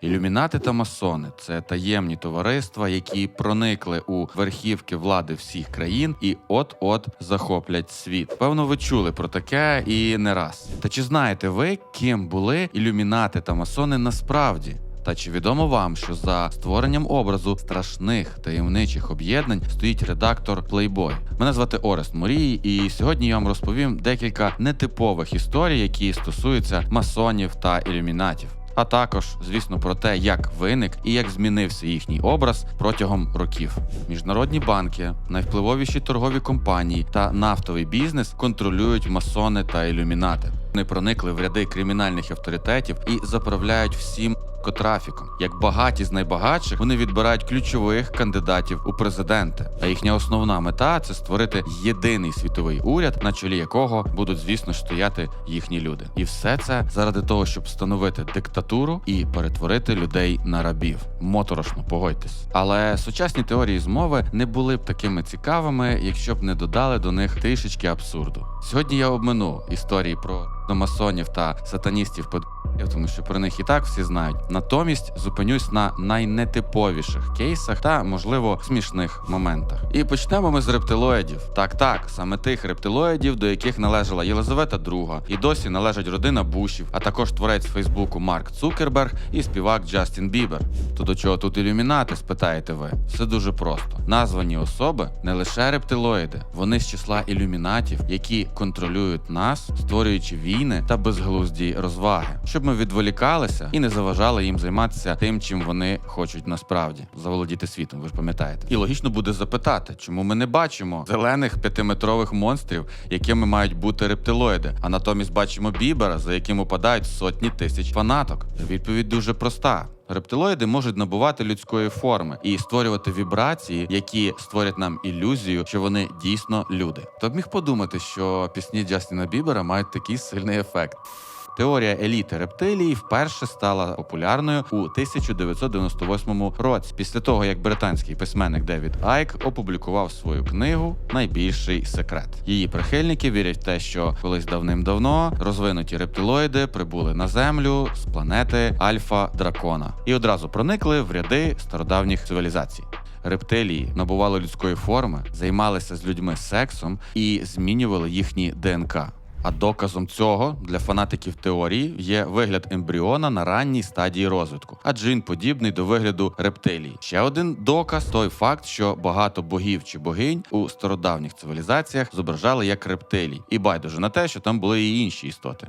Ілюмінати та масони це таємні товариства, які проникли у верхівки влади всіх країн і от-от захоплять світ. Певно, ви чули про таке і не раз. Та чи знаєте ви, ким були ілюмінати та масони насправді? Та чи відомо вам, що за створенням образу страшних таємничих об'єднань стоїть редактор Playboy? Мене звати Орест Морій, і сьогодні я вам розповім декілька нетипових історій, які стосуються масонів та ілюмінатів. А також, звісно, про те, як виник і як змінився їхній образ протягом років. Міжнародні банки, найвпливовіші торгові компанії та нафтовий бізнес контролюють масони та ілюмінати. Вони проникли в ряди кримінальних авторитетів і заправляють всім наркотрафіком. Як багаті з найбагатших, вони відбирають ключових кандидатів у президенти. А їхня основна мета це створити єдиний світовий уряд, на чолі якого будуть, звісно стояти їхні люди. І все це заради того, щоб встановити диктатуру і перетворити людей на рабів. Моторошно, погодьтесь. Але сучасні теорії змови не були б такими цікавими, якщо б не додали до них трішечки абсурду. Сьогодні я обмину історії про масонів та сатаністів тому що про них і так всі знають. Натомість зупинюсь на найнетиповіших кейсах та, можливо, смішних моментах. І почнемо ми з рептилоїдів. Так, так, саме тих рептилоїдів, до яких належала Єлизавета II, і досі належать родина Бушів, а також творець Фейсбуку Марк Цукерберг і співак Джастін Бібер. То до чого тут ілюмінати, спитаєте ви? Все дуже просто. Названі особи не лише рептилоїди, вони з числа ілюмінатів, які контролюють нас, створюючи війни та безглузді розваги, щоб ми відволікалися і не заважали їм займатися тим, чим вони хочуть насправді заволодіти світом. Ви ж пам'ятаєте, і логічно буде запитати, чому ми не бачимо зелених п'ятиметрових монстрів, якими мають бути рептилоїди, а натомість бачимо бібера, за яким упадають сотні тисяч фанаток. Відповідь дуже проста. Рептилоїди можуть набувати людської форми і створювати вібрації, які створять нам ілюзію, що вони дійсно люди. То б міг подумати, що пісні Джастіна Бібера мають такий сильний ефект. Теорія еліти рептилії вперше стала популярною у 1998 році, після того як британський письменник Девід Айк опублікував свою книгу Найбільший секрет. Її прихильники вірять в те, що колись давним-давно розвинуті рептилоїди прибули на землю з планети Альфа Дракона і одразу проникли в ряди стародавніх цивілізацій. Рептилії набували людської форми, займалися з людьми сексом і змінювали їхні ДНК. А доказом цього для фанатиків теорії є вигляд ембріона на ранній стадії розвитку, адже він подібний до вигляду рептилії. Ще один доказ той факт, що багато богів чи богинь у стародавніх цивілізаціях зображали як рептилій, і байдуже на те, що там були і інші істоти.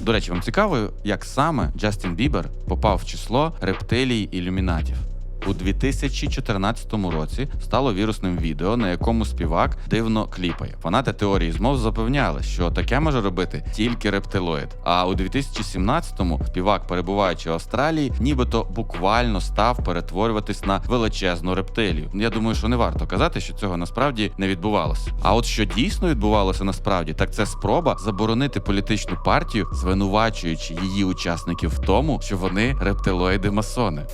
До речі, вам цікаво, як саме Джастін Бібер попав в число рептилій ілюмінатів. У 2014 році стало вірусним відео, на якому співак дивно кліпає. Фанати теорії змов запевняли, що таке може робити тільки рептилоїд. А у 2017-му співак, перебуваючи в Австралії, нібито буквально став перетворюватись на величезну рептилію. Я думаю, що не варто казати, що цього насправді не відбувалося. А от що дійсно відбувалося насправді, так це спроба заборонити політичну партію, звинувачуючи її учасників в тому, що вони рептилоїди-масони.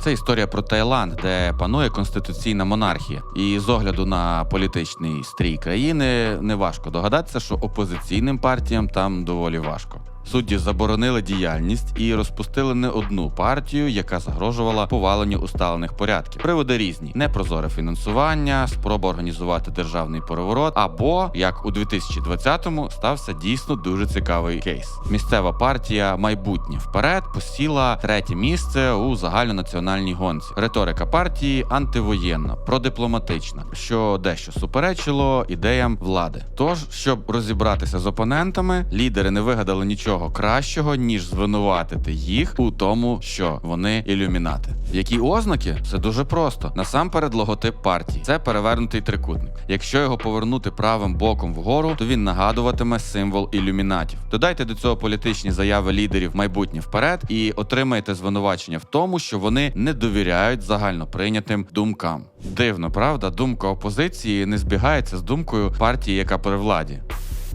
Це історія про Таїланд, де панує конституційна монархія. І з огляду на політичний стрій країни неважко догадатися, що опозиційним партіям там доволі важко. Судді заборонили діяльність і розпустили не одну партію, яка загрожувала поваленню усталених порядків. Приводи різні: непрозоре фінансування, спроба організувати державний переворот, або як у 2020-му стався дійсно дуже цікавий кейс. Місцева партія майбутнє вперед посіла третє місце у загальнонаціональній гонці. Риторика партії антивоєнна, продипломатична, що дещо суперечило ідеям влади. Тож, щоб розібратися з опонентами, лідери не вигадали нічого кращого, ніж звинуватити їх у тому, що вони ілюмінати. Які ознаки? Це дуже просто. Насамперед, логотип партії це перевернутий трикутник. Якщо його повернути правим боком вгору, то він нагадуватиме символ ілюмінатів. Додайте до цього політичні заяви лідерів майбутнє вперед і отримаєте звинувачення в тому, що вони не довіряють загально прийнятим думкам. Дивно, правда, думка опозиції не збігається з думкою партії, яка при владі.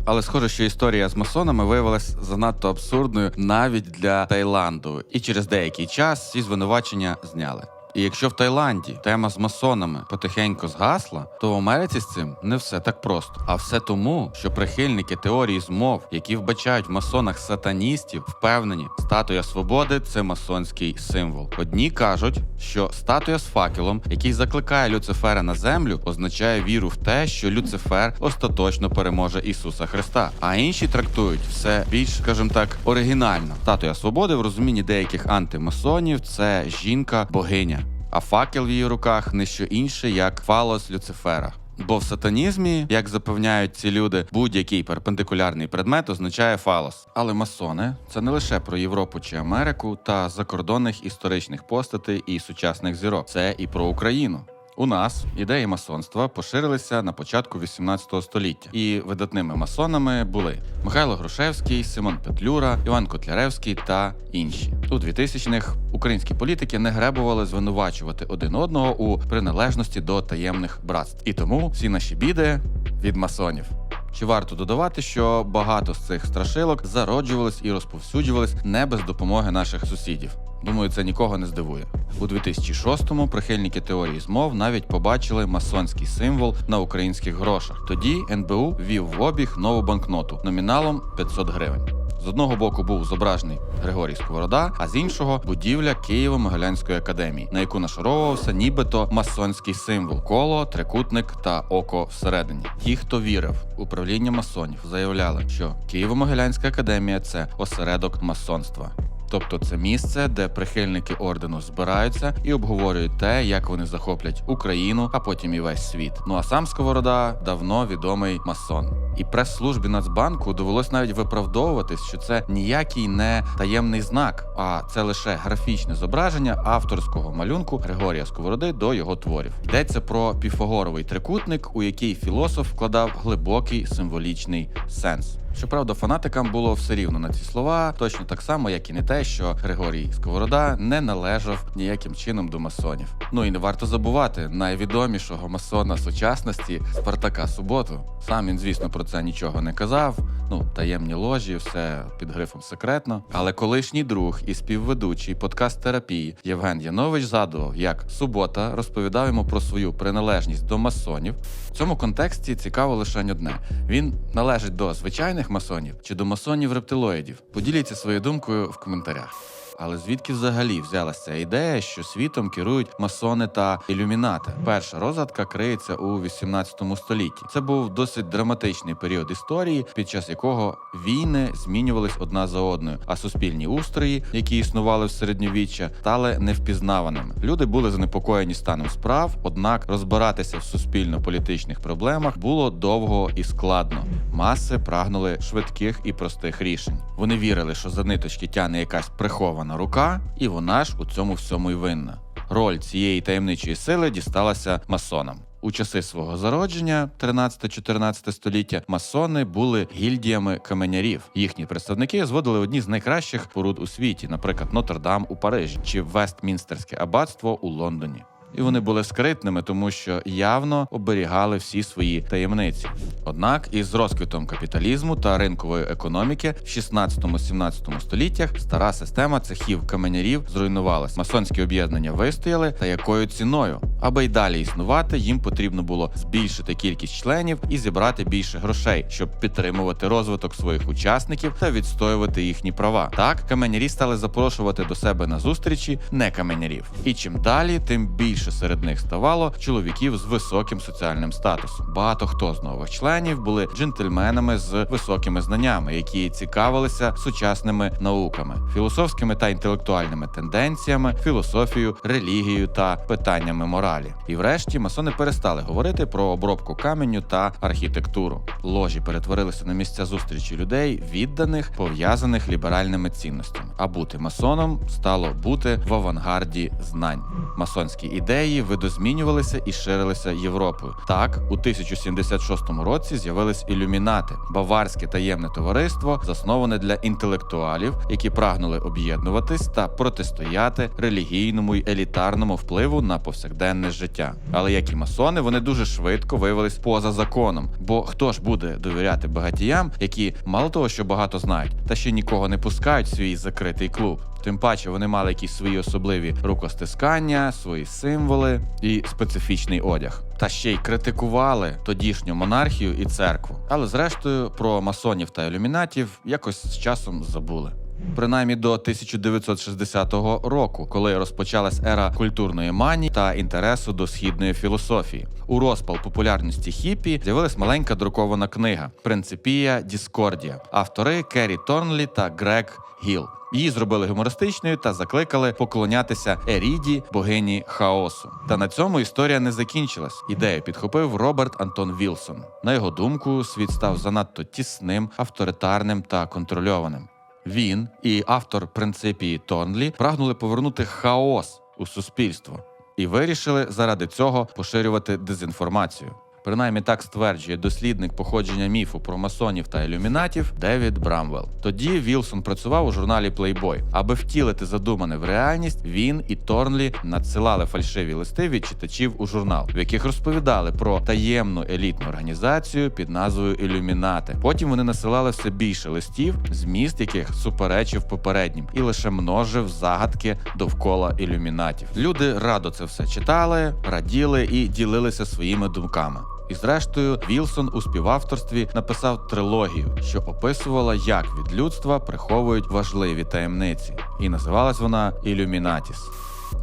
Але схоже, що історія з масонами виявилась занадто абсурдною навіть для Таїланду, і через деякий час ці звинувачення зняли. І якщо в Таїланді тема з масонами потихеньку згасла, то в Америці з цим не все так просто. А все тому, що прихильники теорії змов, які вбачають в масонах сатаністів, впевнені, статуя свободи це масонський символ. Одні кажуть, що статуя з факелом, який закликає Люцифера на землю, означає віру в те, що Люцифер остаточно переможе Ісуса Христа. А інші трактують все більш, скажімо так, оригінально. Статуя свободи в розумінні деяких антимасонів це жінка-богиня. А факел в її руках не що інше, як фалос Люцифера. Бо в сатанізмі, як запевняють ці люди, будь-який перпендикулярний предмет означає фалос. Але масони це не лише про Європу чи Америку та закордонних історичних постатей і сучасних зірок, це і про Україну. У нас ідеї масонства поширилися на початку 18 століття, і видатними масонами були Михайло Грушевський, Симон Петлюра, Іван Котляревський та інші. У 2000-х українські політики не гребували звинувачувати один одного у приналежності до таємних братств. І тому всі наші біди від масонів. Чи варто додавати, що багато з цих страшилок зароджувались і розповсюджувались не без допомоги наших сусідів? Думаю, це нікого не здивує. У 2006-му прихильники теорії змов навіть побачили масонський символ на українських грошах. Тоді НБУ ввів в обіг нову банкноту номіналом 500 гривень. З одного боку був зображений Григорій Сковорода, а з іншого будівля Києво-Могилянської академії, на яку нашаровувався нібито масонський символ коло, трикутник та око всередині. Ті, хто вірив у правління масонів, заявляли, що Києво-Могилянська академія це осередок масонства. Тобто це місце, де прихильники ордену збираються і обговорюють те, як вони захоплять Україну, а потім і весь світ. Ну а сам Сковорода давно відомий масон. І прес-службі Нацбанку довелось навіть виправдовуватись, що це ніякий не таємний знак, а це лише графічне зображення авторського малюнку Григорія Сковороди до його творів. Йдеться про піфагоровий трикутник, у який філософ вкладав глибокий символічний сенс. Щоправда, фанатикам було все рівно на ці слова, точно так само, як і не те, що Григорій Сковорода не належав ніяким чином до масонів. Ну і не варто забувати найвідомішого масона сучасності Спартака Суботу. Сам він, звісно, про це нічого не казав. Ну, таємні ложі, все під грифом секретно. Але колишній друг і співведучий подкаст терапії Євген Янович згадував, як субота розповідав йому про свою приналежність до масонів. В цьому контексті цікаво лише одне: він належить до звичайних масонів чи до масонів рептилоїдів. Поділіться своєю думкою в коментарях. Але звідки взагалі взялася ця ідея, що світом керують масони та ілюмінати? Перша розгадка криється у 18 столітті. Це був досить драматичний період історії, під час якого війни змінювались одна за одною, а суспільні устрої, які існували в середньовіччя, стали невпізнаваними. Люди були занепокоєні станом справ, однак розбиратися в суспільно-політичних проблемах було довго і складно. Маси прагнули швидких і простих рішень. Вони вірили, що за ниточки тяне якась прихована рука, і вона ж у цьому всьому й винна. Роль цієї таємничої сили дісталася масонам. У часи свого зародження, 13-14 століття, масони були гільдіями каменярів. Їхні представники зводили одні з найкращих поруд у світі, наприклад, Нотр-Дам у Парижі чи Вестмінстерське аббатство у Лондоні. І вони були скритними, тому що явно оберігали всі свої таємниці. Однак, із розквітом капіталізму та ринкової економіки в 16-17 століттях стара система цехів каменярів зруйнувалась. Масонські об'єднання вистояли, та якою ціною, аби й далі існувати, їм потрібно було збільшити кількість членів і зібрати більше грошей, щоб підтримувати розвиток своїх учасників та відстоювати їхні права. Так каменярі стали запрошувати до себе на зустрічі не каменярів. І чим далі, тим більше серед них ставало чоловіків з високим соціальним статусом. Багато хто з нових членів були джентльменами з високими знаннями, які цікавилися сучасними науками, філософськими та інтелектуальними тенденціями, філософією, релігією та питаннями моралі. І врешті масони перестали говорити про обробку каменю та архітектуру. Ложі перетворилися на місця зустрічі людей, відданих, пов'язаних ліберальними цінностями. А бути масоном стало бути в авангарді знань. Масонські ідеї видозмінювалися і ширилися Європою. Так, у 1076 році з'явились ілюмінати, баварське таємне товариство, засноване для інтелектуалів, які прагнули об'єднуватись та протистояти релігійному й елітарному впливу на повсякденне повсякденне життя. Але як і масони, вони дуже швидко виявились поза законом. Бо хто ж буде довіряти багатіям, які мало того, що багато знають, та ще нікого не пускають в свій закритий клуб. Тим паче вони мали якісь свої особливі рукостискання, свої символи і специфічний одяг. Та ще й критикували тодішню монархію і церкву. Але зрештою про масонів та ілюмінатів якось з часом забули. Принаймні до 1960 року, коли розпочалась ера культурної манії та інтересу до східної філософії. У розпал популярності хіпі з'явилась маленька друкована книга Принципія Діскордія, автори Керрі Торнлі та Грег Гіл. Її зробили гумористичною та закликали поклонятися Еріді, богині хаосу. Та на цьому історія не закінчилась. Ідею підхопив Роберт Антон Вілсон. На його думку, світ став занадто тісним, авторитарним та контрольованим. Він і автор принципії Тонлі прагнули повернути хаос у суспільство і вирішили заради цього поширювати дезінформацію. Принаймні так стверджує дослідник походження міфу про масонів та ілюмінатів Девід Брамвелл. Тоді Вілсон працював у журналі Playboy. Аби втілити задумане в реальність, він і Торнлі надсилали фальшиві листи від читачів у журнал, в яких розповідали про таємну елітну організацію під назвою Ілюмінати. Потім вони насилали все більше листів, зміст яких суперечив попереднім, і лише множив загадки довкола ілюмінатів. Люди радо це все читали, раділи і ділилися своїми думками. І зрештою, Вілсон у співавторстві написав трилогію, що описувала, як від людства приховують важливі таємниці, і називалась вона Ілюмінатіс.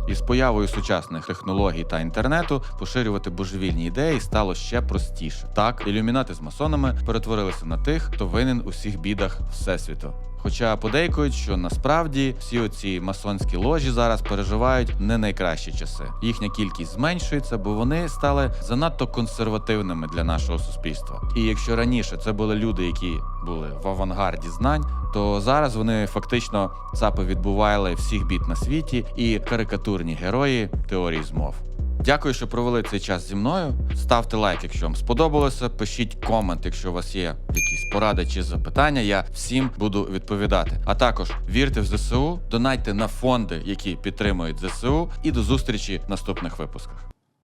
Із появою сучасних технологій та інтернету поширювати божевільні ідеї стало ще простіше. Так, ілюмінати з масонами перетворилися на тих, хто винен у всіх бідах всесвіту. Хоча подейкують, що насправді всі оці масонські ложі зараз переживають не найкращі часи. Їхня кількість зменшується, бо вони стали занадто консервативними для нашого суспільства. І якщо раніше це були люди, які були в авангарді знань, то зараз вони фактично цапи відбували всіх бід на світі і карикатурні герої теорії змов. Дякую, що провели цей час зі мною. Ставте лайк, якщо вам сподобалося. Пишіть комент, якщо у вас є якісь поради чи запитання. Я всім буду відповідати. А також вірте в ЗСУ, донайте на фонди, які підтримують ЗСУ, і до зустрічі в наступних випусках.